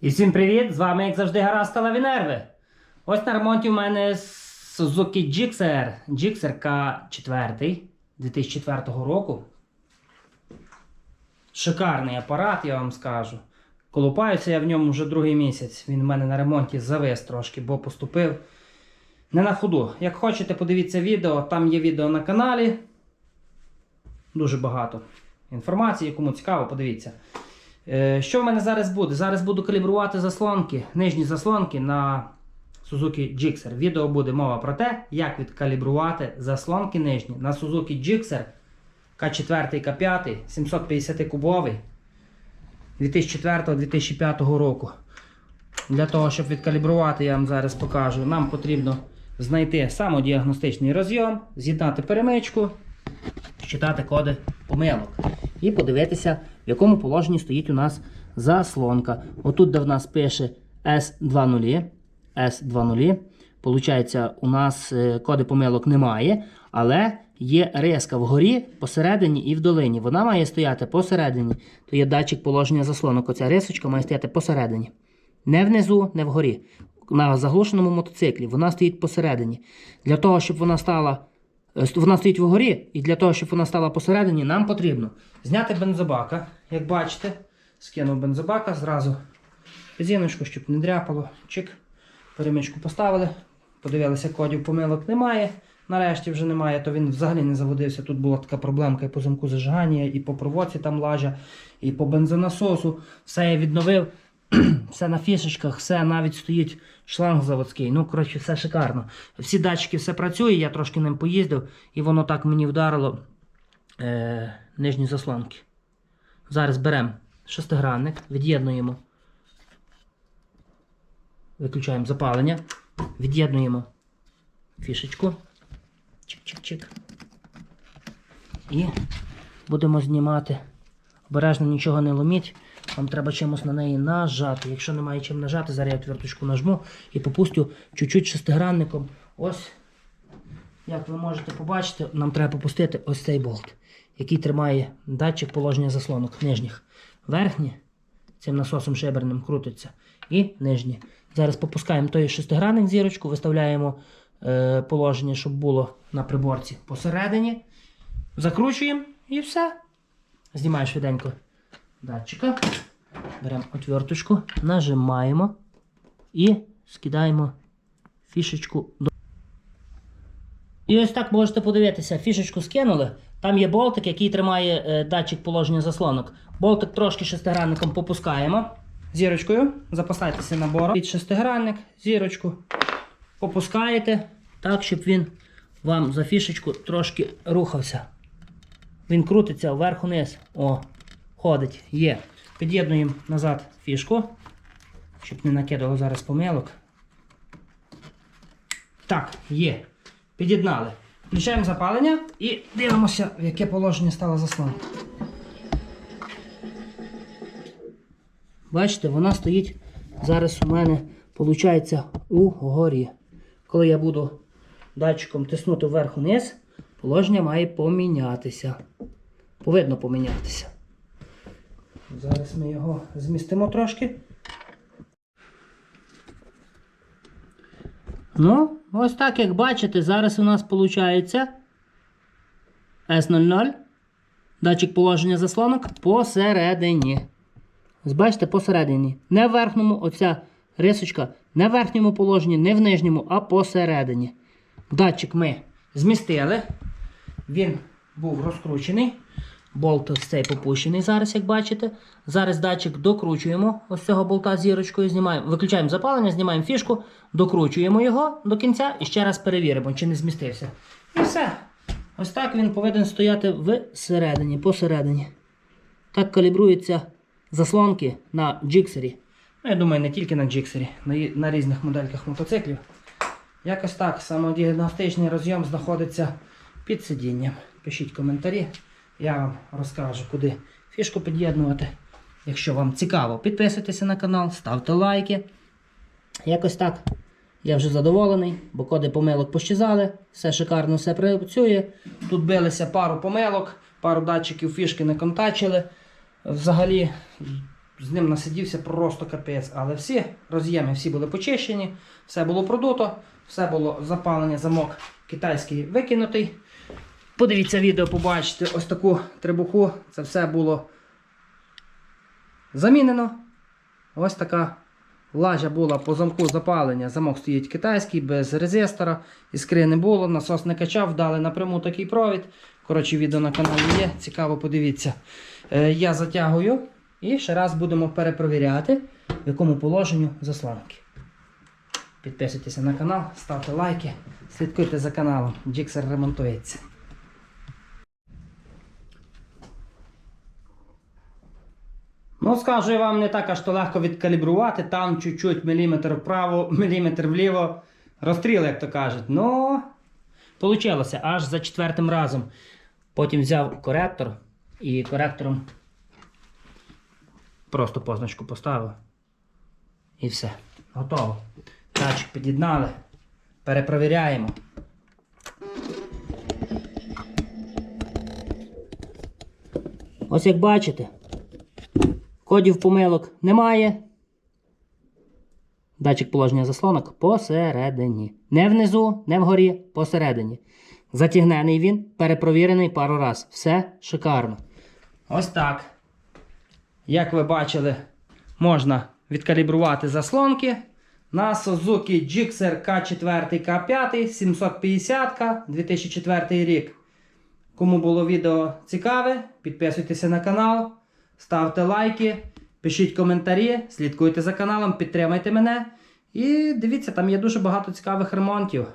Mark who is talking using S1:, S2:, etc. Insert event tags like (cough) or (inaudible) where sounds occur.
S1: І всім привіт! З вами, як завжди, Гаразд Лавінерви. Ось на ремонті у мене Suzuki Gixxer. Gixxer K4 2004 року. Шикарний апарат, я вам скажу. Колупаюся я в ньому вже другий місяць. Він в мене на ремонті завис трошки, бо поступив не на ходу. Як хочете, подивіться відео, там є відео на каналі. Дуже багато інформації, кому цікаво, подивіться. Е, Що в мене зараз буде? Зараз буду калібрувати заслонки, нижні заслонки на Suzuki Gixxer. Відео буде мова про те, як відкалібрувати заслонки нижні на Suzuki Gixxer К4 К5 750 кубовий 2004-2005 року. Для того, щоб відкалібрувати, я вам зараз покажу, нам потрібно знайти самодіагностичний розйом, з'єднати перемичку, считати коди помилок. І подивитися, в якому положенні стоїть у нас заслонка. Отут, де в нас пише S20, S20. Получається, у нас е, коди помилок немає, але є риска вгорі, посередині і в долині. Вона має стояти посередині. То є датчик положення заслонок. Оця рисочка має стояти посередині. Не внизу, не вгорі. На заглушеному мотоциклі вона стоїть посередині. Для того, щоб вона стала. Е, Вона стоїть вгорі, і для того, щоб вона стала посередині, нам потрібно зняти бензобака. Як бачите, скинув бензобака зразу. Резиночку, щоб не дряпало. Чик. Перемичку поставили. Подивилися, кодів помилок немає. Нарешті вже немає, то він взагалі не заводився. Тут була така проблемка і по замку зажигання, і по проводці там лажа, і по бензонасосу. Все я відновив. (clears throat) все на фішечках, все навіть стоїть шланг заводський. Ну, коротше, все шикарно. Всі датчики, все працює, я трошки ним поїздив, і воно так мені вдарило е, нижні заслонки. Зараз беремо шестигранник, від'єднуємо. Виключаємо запалення, від'єднуємо фішечку. Чик-чик-чик. І будемо знімати. Обережно нічого не ломіть. Вам треба чимось на неї нажати. Якщо немає чим нажати, зараз я отверточку нажму і попустю чуть-чуть шестигранником. Ось, як ви можете побачити, нам треба попустити ось цей болт, який тримає датчик положення заслонок нижніх. Верхні цим насосом шиберним крутиться. І нижні. Зараз попускаємо той шестигранник зірочку, виставляємо е, положення, щоб було на приборці посередині. Закручуємо і все. Знімаю швиденько датчика. Беремо отверточку, нажимаємо і скидаємо фішечку до. І ось так можете подивитися, фішечку скинули. Там є болтик, який тримає е, датчик положення заслонок. Болтик трошки шестигранником попускаємо. Зірочкою. Запасайтеся набором. Під шестигранник, зірочку. Попускаєте так, щоб він вам за фішечку трошки рухався. Він крутиться вверх-вниз. О, ходить, є. Під'єднуємо назад фішку, щоб не накидало зараз помилок. Так, є. Під'єднали. Включаємо запалення і дивимося, в яке положення стала заслонка. Бачите, вона стоїть зараз у мене, виходить, угорі. Коли я буду датчиком тиснути вверх-вниз, положення має помінятися. Повинно помінятися. Зараз ми його змістимо трошки. Ну, ось так, як бачите, зараз у нас виходить S00. Датчик положення заслонок посередині. Ось бачите, посередині. Не в верхньому, оця рисочка, не в верхньому положенні, не в нижньому, а посередині. Датчик ми змістили. Він був розкручений. Болт ось цей попущений зараз, як бачите. Зараз датчик докручуємо ось цього болта зірочкою, знімаємо, виключаємо запалення, знімаємо фішку, докручуємо його до кінця і ще раз перевіримо, чи не змістився. І все. Ось так він повинен стояти всередині, посередині. Так калібруються заслонки на джиксері. Ну, я думаю, не тільки на джиксері, на, на різних модельках мотоциклів. Якось так, самодіагностичний розйом знаходиться під сидінням. Пишіть коментарі, я вам розкажу, куди фішку під'єднувати. Якщо вам цікаво, підписуйтеся на канал, ставте лайки. Якось так. Я вже задоволений, бо коди помилок пощизали, все шикарно, все працює. Тут билися пару помилок, пару датчиків фішки не контачили. Взагалі з ним насидівся просто капець. Але всі роз'єми всі були почищені, все було продуто, все було запалення, замок китайський викинутий. Подивіться відео, побачите ось таку трибуху. Це все було замінено. Ось така лажа була по замку запалення. Замок стоїть китайський, без резистора, іскри не було, насос не качав, дали напряму такий провід. Коротше, відео на каналі є, цікаво, подивіться. Е, я затягую і ще раз будемо перепровіряти, в якому положенню заслонки. Підписуйтеся на канал, ставте лайки, слідкуйте за каналом. Джиксер ремонтується. Ну, скажу я вам, не так аж то легко відкалібрувати. Там чуть-чуть міліметр вправо, міліметр вліво. Розстріл, як то кажуть. Ну, вийшло аж за четвертим разом. Потім взяв коректор і коректором просто позначку поставив. І все. Готово. Датчик під'єднали. Перепровіряємо. Ось як бачите, кодів помилок немає. Датчик положення заслонок посередині. Не внизу, не вгорі, посередині. Затягнений він, перепровірений пару раз. Все шикарно. Ось так. Як ви бачили, можна відкалібрувати заслонки на Suzuki Gixxer K4 K5 750 2004 рік. Кому було відео цікаве, підписуйтеся на канал, ставте лайки, пишіть коментарі, слідкуйте за каналом, підтримайте мене. І дивіться, там є дуже багато цікавих ремонтів.